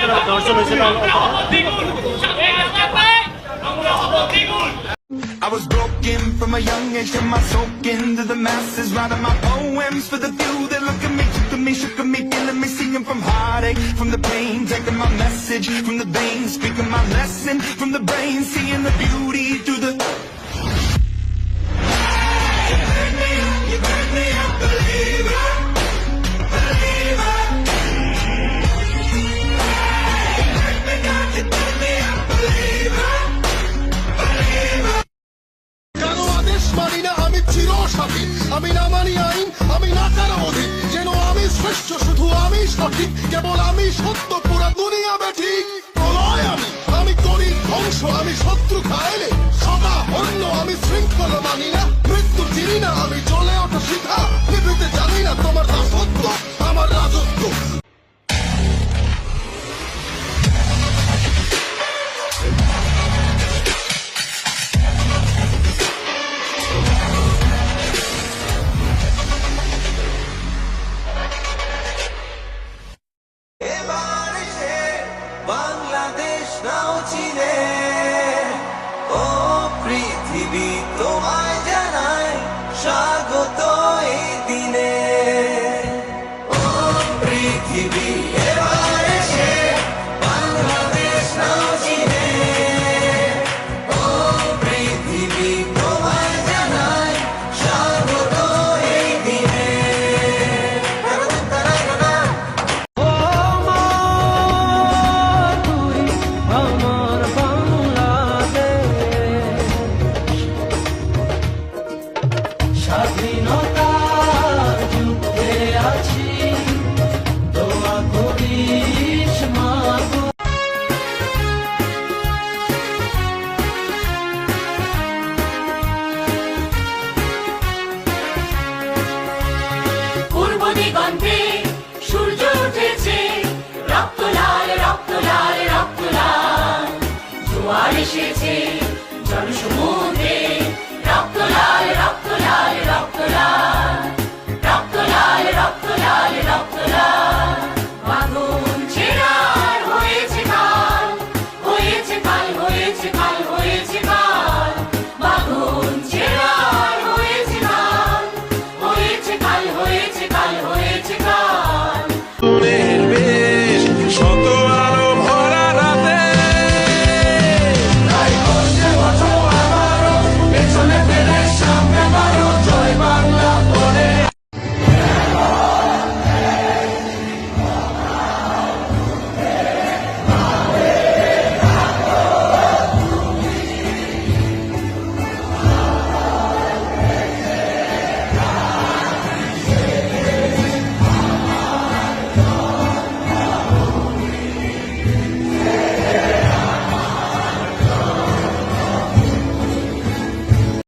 নির্বাচন হয়েছে এটা I was broken from a young age, till my soak into the masses, writing my poems for the few that look at me, took at me, shook at me, feeling me, singing from heartache, from the pain, taking my message from the veins, speaking my lesson from আমি না মানি আইন, আমি না কারও অধীন। যেন আমি শ্রেষ্ঠ, শুধু আমি সঠিক। কেবল আমি সত্য, পুরা দুনিয়া বেঠিক এসেছে